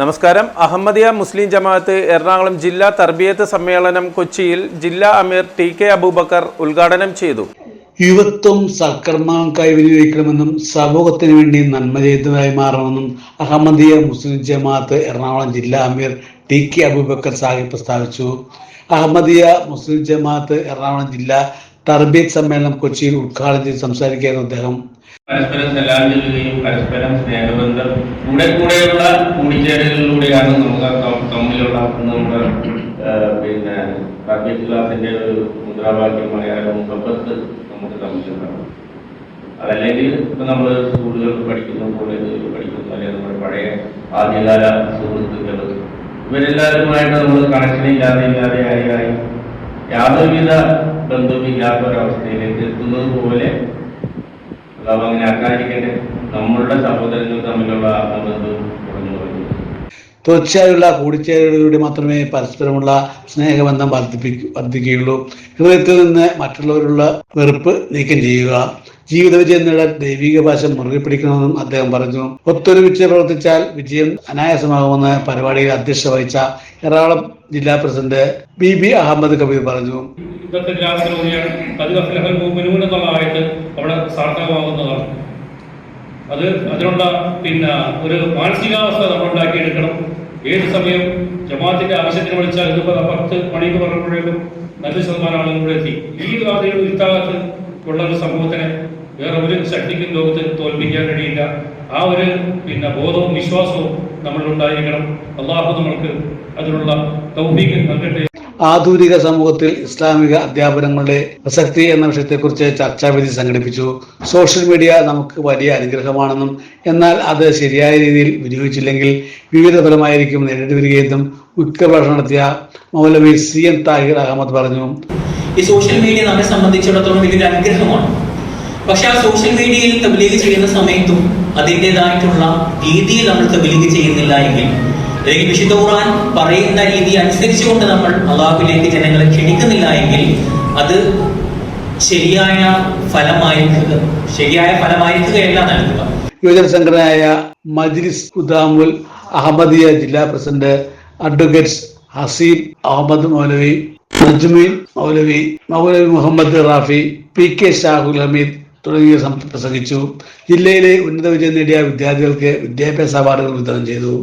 നമസ്കാരം. അഹമ്മദിയ മുസ്ലിം ജമാഅത്ത് എറണാകുളം ജില്ലാ തർബിയത്ത് സമ്മേളനം കൊച്ചിയിൽ ജില്ലാ അമീർ ടി കെ അബൂബക്കർ ഉദ്ഘാടനം ചെയ്തു. യുവത്വം സൽക്കർമ്മങ്ങൾക്കായി വിനിയോഗിക്കണമെന്നും സമൂഹത്തിന് വേണ്ടി നന്മ ചെയ്തതായി മാറണമെന്നും അഹമ്മദിയ മുസ്ലിം ജമാഅത്ത് എറണാകുളം ജില്ലാ അമീർ ടി കെ അബൂബക്കർ സാഹിബ് പ്രസ്താവിച്ചു. അഹമ്മദിയ മുസ്ലിം ജമാഅത്ത് എറണാകുളം ജില്ലാ തർബിയത്ത് സമ്മേളനം കൊച്ചിയിൽ ഉദ്ഘാടനം ചെയ്ത് സംസാരിക്കുകയായിരുന്നു അദ്ദേഹം. പരസ്പരം സലാം പരസ്പരം സ്നേഹബന്ധം കൂടെ കൂടെയുള്ള കൂടിച്ചേരലിലൂടെയാണ് നമുക്ക് തമ്മിലുള്ള നമ്മുടെ പിന്നെ സർവീസ് ക്ലാസിന്റെ ഒരു മുദ്രാവാക്യമായ മുഖപ്പത്ത് നമുക്ക് തമ്മിലുണ്ടാവും അതല്ലെങ്കിൽ ഇപ്പൊ നമ്മൾ സ്കൂളുകളിൽ പഠിക്കുന്ന കോളേജുകളിൽ പഠിക്കുന്നു അല്ലെങ്കിൽ നമ്മുടെ പഴയ ആദ്യകാല സുഹൃത്തുക്കൾ ഇവരെല്ലാവരുമായിട്ട് നമ്മൾ കണക്ഷൻ ഇല്ലാതെ ഇല്ലാതെ ആയി യാതൊരുവിധ ബന്ധവും ഇല്ലാത്ത ഒരവസ്ഥയിലേക്ക് എത്തുന്നത് പോലെ അതാവും അങ്ങനെ ആക്കാതിരിക്കട്ടെ നമ്മളുടെ സഹോദരങ്ങൾ തമ്മിലുള്ള ആത്മബന്ധവും കുറഞ്ഞു കൂടിച്ചേരലിലൂടെ മാത്രമേ പരസ്പരമുള്ള സ്നേഹബന്ധം വർദ്ധിപ്പിക്കൂ വർദ്ധിക്കുകയുള്ളൂ. ഹൃദയത്തിൽ നിന്ന് മറ്റുള്ളവരുള്ള വെറുപ്പ് നീക്കം ചെയ്യുക. ജീവിത വിജയം നേടാൻ ദൈവിക ഭാഷ മുറുകെ പിടിക്കണമെന്നും അദ്ദേഹം പറഞ്ഞു. ഒത്തൊരുമിച്ച് പ്രവർത്തിച്ചാൽ വിജയം അനായാസമാകുമെന്ന് പരിപാടിയിൽ അധ്യക്ഷത വഹിച്ച എറണാകുളം ജില്ലാ president B B Ahmed Kabir പറഞ്ഞു. ഇന്നത്തെ ഗ്രാമത്തിലൂടെയാണ് അത് കഫലഹൽ മുഅ്മിനൂൻ എന്നുള്ള ആയിട്ട് അവിടെ സാർത്ഥകമാകുന്നതാണ്. അത് അതിനുള്ള പിന്നെ ഒരു മാനസികാവസ്ഥ നമ്മൾ ഉണ്ടാക്കിയെടുക്കണം. ഏത് സമയം ജമാഅത്തിന്റെ ആവശ്യത്തിന് വിളിച്ചാൽ ഇതിപ്പോ പത്ത് മണിക്ക് പറഞ്ഞപ്പോഴേക്കും നല്ല ശതമാനം ആളുകൾ ഇവിടെ എത്തി. ഈ വാദികൾ ഇത്താകത്ത് ഉള്ള ഒരു സമൂഹത്തിനെ വേറെ ഒരു ശക്തിക്കും ലോകത്ത് തോൽപ്പിക്കാൻ കഴിയില്ല. ആ ഒരു പിന്നെ ബോധവും വിശ്വാസവും നമ്മളിലുണ്ടായിരിക്കണം അള്ളാഹു നമ്മൾക്ക് അതിനുള്ള തൗഫീഖ് നൽകട്ടെ ആധുനിക സമൂഹത്തിൽ ഇസ്ലാമിക അധ്യാപനങ്ങളുടെ പ്രസക്തി എന്ന വിഷയത്തെക്കുറിച്ച് ചർച്ചാവിധി സംഘടിപ്പിച്ചു. സോഷ്യൽ മീഡിയ നമുക്ക് വലിയ അനുഗ്രഹമാണെന്നും എന്നാൽ അത് ശരിയായ രീതിയിൽ വിനിയോഗിച്ചില്ലെങ്കിൽ വിവിധ ഫലമായിരിക്കും നേരിട്ട് വരികയെന്നും ഉത്കർഷണം നടത്തിയ മൗലവി സി എം താഹിർ അഹമ്മദ് പറഞ്ഞു. ഈ സോഷ്യൽ മീഡിയ നമ്മെ സംബന്ധിച്ചിടത്തോളം വലിയൊരു അനുഗ്രഹമാണ്. പക്ഷെ ആ സോഷ്യൽ മീഡിയയിൽ തബ്ലീഗ് ചെയ്യുന്ന സമയത്തും അതിന്റെതായിട്ടുള്ള രീതിയിൽ നമ്മൾ തബ്ലീഗ് ചെയ്യുന്നില്ല എങ്കിൽ അല്ലെങ്കിൽ വിശുദ്ധ ഖുർആൻ പറയുന്ന രീതി അനുസരിച്ചുകൊണ്ട് നമ്മൾ അള്ളാഹുലേക്ക് ജനങ്ങളെ ക്ഷണിക്കുന്നില്ല എങ്കിൽ അത് ശരിയായ ഫലമായിരിക്കുക ശരിയായ ഫലമായിരിക്കുകയല്ല നൽകുക. യുവജന സംഘടനയായ മജ്ലിസ് ഖുദാമുൽ അഹമ്മദിയ ജില്ലാ പ്രസിഡന്റ് അഡ്വക്കേറ്റ് ഹസീബ് അഹമ്മദ് മൗലവി നജ്മീൻ മൗലവി മൗലവി മുഹമ്മദ് റാഫി പി കെ ഷാഹുൽ ഹമീദ് തുടങ്ങിയവർ പ്രസംഗിച്ചു. ജില്ലയിലെ ഉന്നത വിജയം നേടിയ വിദ്യാർത്ഥികൾക്ക് വിദ്യാഭ്യാസ അവാർഡുകൾ വിതരണം ചെയ്തു.